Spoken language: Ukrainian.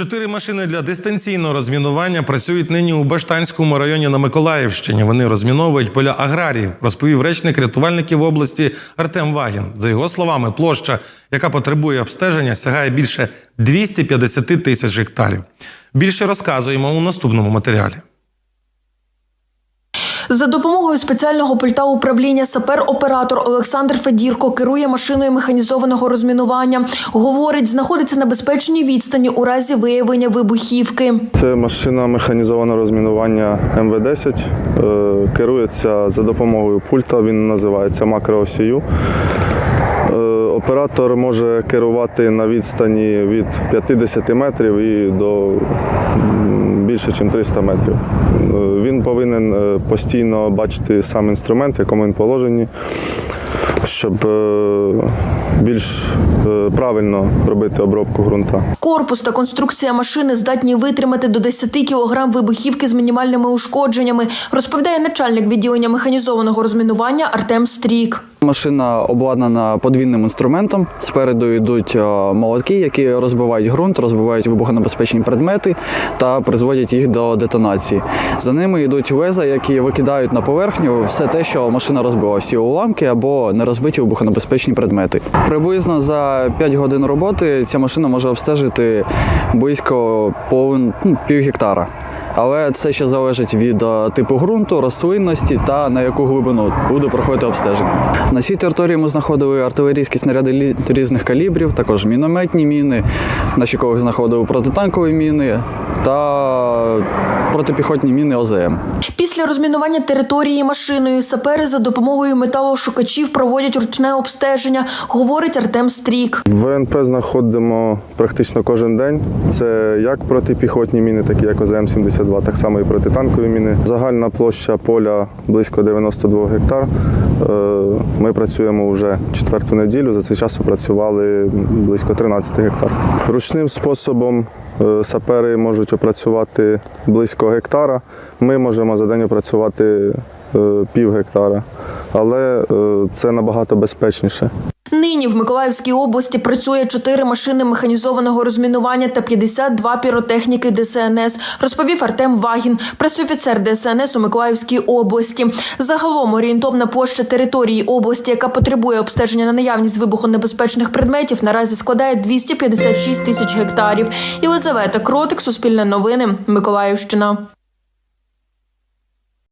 Чотири машини для дистанційного розмінування працюють нині у Баштанському районі на Миколаївщині. Вони розміновують поля аграріїв, розповів речник рятувальників області Артем Вагін. За його словами, площа, яка потребує обстеження, сягає більше 250 тисяч гектарів. Більше розказуємо у наступному матеріалі. За допомогою спеціального пульта управління сапер-оператор Олександр Федірко керує машиною механізованого розмінування. Говорить, знаходиться на безпечній відстані у разі виявлення вибухівки. Це машина механізованого розмінування МВ-10. Е, Керується за допомогою пульта, він називається макроосію. Е, Оператор може керувати на відстані від 50 метрів і до більше, ніж 300 метрів. Е, Він повинен е, постійно бачити сам інструмент, в якому він положенні, щоб е, більш правильно робити обробку ґрунта. Корпус та конструкція машини здатні витримати до 10 кілограм вибухівки з мінімальними ушкодженнями, розповідає начальник відділення механізованого розмінування Артем Стрік. Машина обладнана подвійним інструментом. Спереду йдуть е, молотки, які розбивають ґрунт, розбивають вибухонебезпечні предмети та призводять їх до детонації. За ними йдуть леза, які викидають на поверхню все те, що машина розбила, всі уламки або нерозбиті вибухонебезпечні предмети. Приблизно за 5 годин роботи ця машина може обстежити близько половин, ну, пів гектара. Але це ще залежить від е, типу ґрунту, рослинності та на яку глибину буде проходити обстеження. На цій території ми знаходили артилерійські снаряди різних калібрів, також мінометні міни, на щикових знаходили протитанкові міни та протипіхотні міни ОЗМ. Після розмінування території машиною сапери за допомогою металошукачів проводять ручне обстеження, говорить Артем Стрік. В ВНП знаходимо практично кожен день. Це як протипіхотні міни, такі як ОЗМ-72, так само і протитанкові міни. Загальна площа поля близько 92 гектар. Е, Ми працюємо вже четверту неділю. За цей час опрацювали близько 13 гектар. Ручним способом сапери можуть опрацювати близько гектара. Ми можемо за день опрацювати е, пів гектара, але е, це набагато безпечніше. Нині в Миколаївській області працює 4 машини механізованого розмінування та 52 піротехніки ДСНС, розповів Артем Вагін, пресофіцер ДСНС у Миколаївській області. Загалом орієнтовна площа території області, яка потребує обстеження на наявність вибухонебезпечних предметів, наразі складає 256 тисяч гектарів. Єлизавета Кротик, Суспільне новини, Миколаївщина.